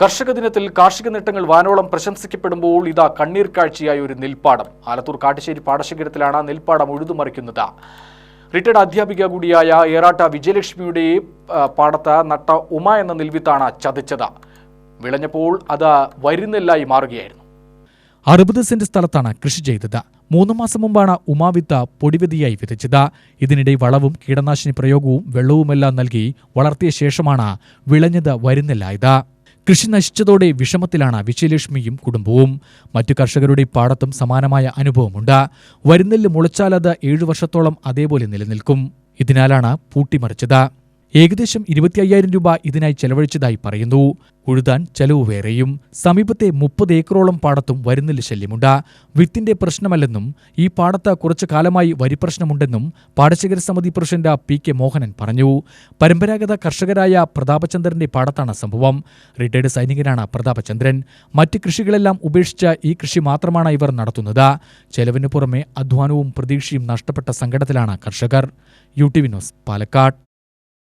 കർഷക ദിനത്തിൽ കാർഷിക നേട്ടങ്ങൾ വാനോളം പ്രശംസിക്കപ്പെടുമ്പോൾ ഇതാ കണ്ണീർ കാഴ്ചയായ ഒരു നെൽപ്പാടം. ആലത്തൂർ കാട്ടുശ്ശേരി പാടശേഖരത്തിലാണ് നെൽപ്പാടം ഉഴുതുമറിക്കുന്നത്. റിട്ടയർഡ് അധ്യാപിക കൂടിയായ ഏറാട്ട വിജയലക്ഷ്മിയുടെ പാടത്ത നട്ട ഉമ എന്ന നെൽവിത്താണ് ചതച്ചത്. വിളഞ്ഞപ്പോൾ അത് വരിനെല്ലായി മാറുകയായിരുന്നു. അറുപത് സെന്റ് സ്ഥലത്താണ് കൃഷി ചെയ്തത്. മൂന്ന് മാസം മുമ്പാണ് ഉമാവിത്ത് പൊടിവിതിയായി വിതച്ചത്. ഇതിനിടെ വളവും കീടനാശിനി പ്രയോഗവും വെള്ളവുമെല്ലാം നൽകി വളർത്തിയ ശേഷമാണ് വിളഞ്ഞത് വരുന്നില്ലായത് കൃഷി നശിച്ചതോടെ വിഷമത്തിലാണ് വിജയലക്ഷ്മിയും കുടുംബവും. മറ്റു കർഷകരുടെ പാടത്തും സമാനമായ അനുഭവമുണ്ട്. വരുന്നെല്ല് മുളച്ചാലത് ഏഴു വർഷത്തോളം അതേപോലെ നിലനിൽക്കും. ഇതിനാലാണ് പൂട്ടിമറിച്ചത് ഏകദേശം ഇരുപത്തി അയ്യായിരം രൂപ ഇതിനായി ചെലവഴിച്ചതായി പറയുന്നു. ഉഴുതാൻ ചെലവ് വേറെയും. സമീപത്തെ മുപ്പത് ഏക്കറോളം പാടത്തും വരുന്നില്ല ശല്യമുണ്ട്. വിത്തിന്റെ പ്രശ്നമല്ലെന്നും ഈ പാടത്ത് കുറച്ചു കാലമായി വരിപ്രശ്നമുണ്ടെന്നും പാടശേഖര സമിതി പ്രസിഡന്റ് പി കെ മോഹനൻ പറഞ്ഞു. പരമ്പരാഗത കർഷകരായ പ്രതാപചന്ദ്രന്റെ പാടത്താണ് സംഭവം. റിട്ടയർഡ് സൈനികനാണ് പ്രതാപചന്ദ്രൻ. മറ്റ് കൃഷികളെല്ലാം ഉപേക്ഷിച്ച് ഈ കൃഷി മാത്രമാണ് ഇവർ നടത്തുന്നത്. ചെലവിന് പുറമെ അധ്വാനവും പ്രതീക്ഷയും നഷ്ടപ്പെട്ട സങ്കടത്തിലാണ് കർഷകർ. U T Vinos Palakkad.